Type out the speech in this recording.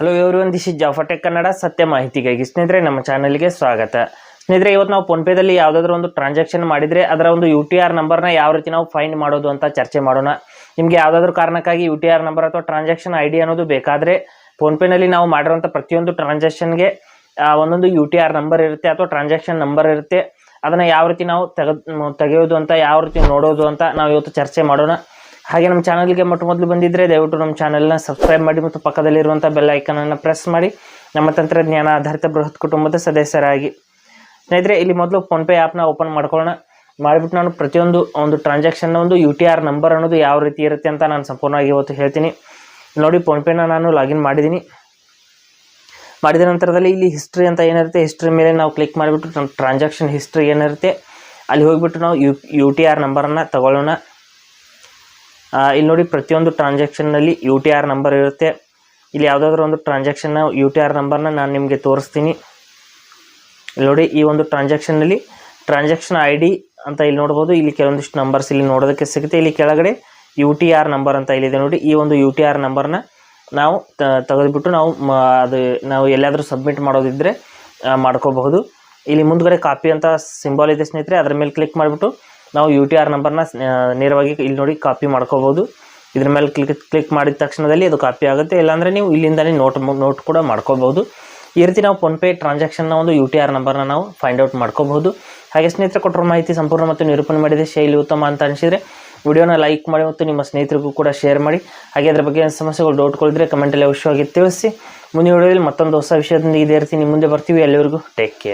Hello ಇವರು this ಜಾಫಟೆಕ್ Kannada ಸತ್ಯ ಮಾಹಿತಿಗಾಗಿ ಸ್ನೇಹಿತರೆ, ನಮ್ಮ ಚಾನಲ್ಗೆ ಸ್ವಾಗತ. ಸ್ನೇಹಿತರೆ, ಇವತ್ತು ನಾವು ಫೋನ್ಪೇದಲ್ಲಿ ಯಾವುದಾದ್ರೂ ಒಂದು ಟ್ರಾನ್ಸಾಕ್ಷನ್ ಮಾಡಿದರೆ ಅದರ ಒಂದು ಯು ಟಿ ಆರ್ ನಂಬರ್ನ ಯಾವ ರೀತಿ ನಾವು ಫೈನ್ ಮಾಡೋದು ಅಂತ ಚರ್ಚೆ ಮಾಡೋಣ. ನಿಮಗೆ ಯಾವುದಾದ್ರೂ ಕಾರಣಕ್ಕಾಗಿ ಯು ಟಿ ಆರ್ ನಂಬರ್ ಅಥವಾ ಟ್ರಾನ್ಸಾಕ್ಷನ್ ಐ ಡಿ ಅನ್ನೋದು ಬೇಕಾದರೆ ಫೋನ್ಪೇನಲ್ಲಿ ನಾವು ಮಾಡಿರುವಂಥ ಪ್ರತಿಯೊಂದು ಟ್ರಾನ್ಸಾಕ್ಷನ್ಗೆ ಒಂದೊಂದು ಯು ಟಿ ಆರ್ ನಂಬರ್ ಇರುತ್ತೆ ಅಥವಾ ಟ್ರಾನ್ಸಾಕ್ಷನ್ ನಂಬರ್ ಇರುತ್ತೆ. ಅದನ್ನು ಯಾವ ರೀತಿ ನಾವು ತೆಗೆದು, ತೆಗೆಯೋದು ಅಂತ, ಯಾವ ರೀತಿ ನೋಡೋದು ಅಂತ ನಾವು ಇವತ್ತು ಚರ್ಚೆ ಮಾಡೋಣ. ಹಾಗೆ ನಮ್ಮ ಚಾನಲ್ಗೆ ಮೊಟ್ಟ ಮೊದಲು ಬಂದಿದ್ದರೆ ದಯವಿಟ್ಟು ನಮ್ಮ ಚಾನಲ್ನ ಸಬ್ಸ್ಕ್ರೈಬ್ ಮಾಡಿ ಮತ್ತು ಪಕ್ಕದಲ್ಲಿರುವಂಥ ಬೆಲ್ ಐಕನನ್ನು ಪ್ರೆಸ್ ಮಾಡಿ. ನಮ್ಮ ತಂತ್ರಜ್ಞಾನ ಆಧಾರಿತ ಬೃಹತ್ ಕುಟುಂಬದ ಸದಸ್ಯರಾಗಿ. ಸ್ನೇಹಿತರೆ, ಇಲ್ಲಿ ಮೊದಲು ಫೋನ್ಪೇ ಆ್ಯಪ್ನ ಓಪನ್ ಮಾಡ್ಕೊಳ್ಳೋಣ. ಮಾಡಿಬಿಟ್ಟು ನಾನು ಪ್ರತಿಯೊಂದು ಒಂದು ಟ್ರಾನ್ಸಾಕ್ಷನ್ನ ಒಂದು ಯು ಟಿ ಆರ್ ನಂಬರ್ ಅನ್ನೋದು ಯಾವ ರೀತಿ ಇರುತ್ತೆ ಅಂತ ನಾನು ಸಂಪೂರ್ಣವಾಗಿ ಇವತ್ತು ಹೇಳ್ತೀನಿ. ನೋಡಿ ಫೋನ್ಪೇನ ನಾನು ಲಾಗಿನ್ ಮಾಡಿದ್ದೀನಿ. ಮಾಡಿದ ನಂತರದಲ್ಲಿ ಇಲ್ಲಿ ಹಿಸ್ಟ್ರಿ ಅಂತ ಏನಿರುತ್ತೆ ಹಿಸ್ಟ್ರಿ ಮೇಲೆ ನಾವು ಕ್ಲಿಕ್ ಮಾಡಿಬಿಟ್ಟು ನಮ್ಮ ಟ್ರಾನ್ಸಾಕ್ಷನ್ ಹಿಸ್ಟ್ರಿ ಏನಿರುತ್ತೆ, ಅಲ್ಲಿ ಹೋಗಿಬಿಟ್ಟು ನಾವು ಯು ಯು ಟಿ ಆರ್ ನಂಬರನ್ನು ತಗೊಳ್ಳೋಣ. ಇಲ್ಲಿ ನೋಡಿ ಪ್ರತಿಯೊಂದು ಟ್ರಾನ್ಸಾಕ್ಷನ್ನಲ್ಲಿ ಯು ಟಿ ಆರ್ ನಂಬರ್ ಇರುತ್ತೆ. ಇಲ್ಲಿ ಯಾವುದಾದ್ರೂ ಒಂದು ಟ್ರಾನ್ಸಾಕ್ಷನ್ನ ಯು ಟಿ ಆರ್ ನಂಬರ್ನ ನಾನು ನಿಮಗೆ ತೋರಿಸ್ತೀನಿ. ಇಲ್ಲಿ ನೋಡಿ ಈ ಒಂದು ಟ್ರಾನ್ಸಾಕ್ಷನ್ನಲ್ಲಿ ಟ್ರಾನ್ಸಾಕ್ಷನ್ ಐ ಡಿ ಅಂತ ಇಲ್ಲಿ ನೋಡ್ಬೋದು. ಇಲ್ಲಿ ಕೆಲವೊಂದಿಷ್ಟು ನಂಬರ್ಸ್ ಇಲ್ಲಿ ನೋಡೋದಕ್ಕೆ ಸಿಗುತ್ತೆ. ಇಲ್ಲಿ ಕೆಳಗಡೆ ಯು ಟಿ ಆರ್ ನಂಬರ್ ಅಂತ ಇಲ್ಲಿದೆ ನೋಡಿ. ಈ ಒಂದು ಯು ಟಿ ಆರ್ ನಂಬರ್ನ ನಾವು ತೆಗೆದುಬಿಟ್ಟು ನಾವು ಅದು ನಾವು ಎಲ್ಲಾದರೂ ಸಬ್ಮಿಟ್ ಮಾಡೋದಿದ್ದರೆ ಮಾಡ್ಕೋಬಹುದು. ಇಲ್ಲಿ ಮುಂದ್ಗಡೆ ಕಾಪಿ ಅಂತ ಸಿಂಬಲ್ ಇದೆ ಸ್ನೇಹಿತರೆ. ಅದರ ಮೇಲೆ ಕ್ಲಿಕ್ ಮಾಡಿಬಿಟ್ಟು ನಾವು ಯು ಟಿ ಆರ್ ನಂಬರ್ನ ನೇರವಾಗಿ ಇಲ್ಲಿ ನೋಡಿ ಕಾಪಿ ಮಾಡ್ಕೋಬೋದು. ಇದ್ರ ಮೇಲೆ ಕ್ಲಿಕ್ ಕ್ಲಿಕ್ ಮಾಡಿದ ತಕ್ಷಣದಲ್ಲಿ ಅದು ಕಾಪಿ ಆಗುತ್ತೆ. ಇಲ್ಲಾಂದರೆ ನೀವು ಇಲ್ಲಿಂದಲೇ ನೋಟ್ ನೋಟ್ ಕೂಡ ಮಾಡ್ಕೋಬೋದು. ಈ ರೀತಿ ನಾವು ಫೋನ್ಪೇ ಟ್ರಾನ್ಸಾಕ್ಷನ್ನ ಒಂದು ಯು ಟಿ ಆರ್ ನಂಬರ್ನ ನಾವು ಫೈಂಡ್ ಔಟ್ ಮಾಡ್ಕೋಬಹುದು. ಹಾಗೆ ಸ್ನೇಹಿತರು ಕೊಟ್ಟರು ಮಾಹಿತಿ ಸಂಪೂರ್ಣ ಮತ್ತು ನಿರೂಪಣೆ ಮಾಡಿದೆ ಶೈಲಿ ಉತ್ತಮ ಅಂತ ಅನಿಸಿದರೆ ವಿಡಿಯೋನ ಲೈಕ್ ಮಾಡಿ ಮತ್ತು ನಿಮ್ಮ ಸ್ನೇಹಿತರಿಗೂ ಕೂಡ ಶೇರ್ ಮಾಡಿ. ಹಾಗೆ ಅದರ ಬಗ್ಗೆ ಸಮಸ್ಯೆಗಳು ಡೌಟ್ಗಳಿದ್ರೆ ಕಮೆಂಟಲ್ಲಿ ಅವಶ್ಯವಾಗಿ ತಿಳಿಸಿ. ಮುಂದಿನ ವಿಡಿಯೋದಲ್ಲಿ ಮತ್ತೊಂದು ಹೊಸ ವಿಷಯದೊಂದಿಗೆ ಇದೇ ರೀತಿ ನಿಮ್ಮ ಮುಂದೆ ಬರ್ತೀವಿ. ಎಲ್ಲರಿಗೂ ಟೇಕ್ ಕೇರ್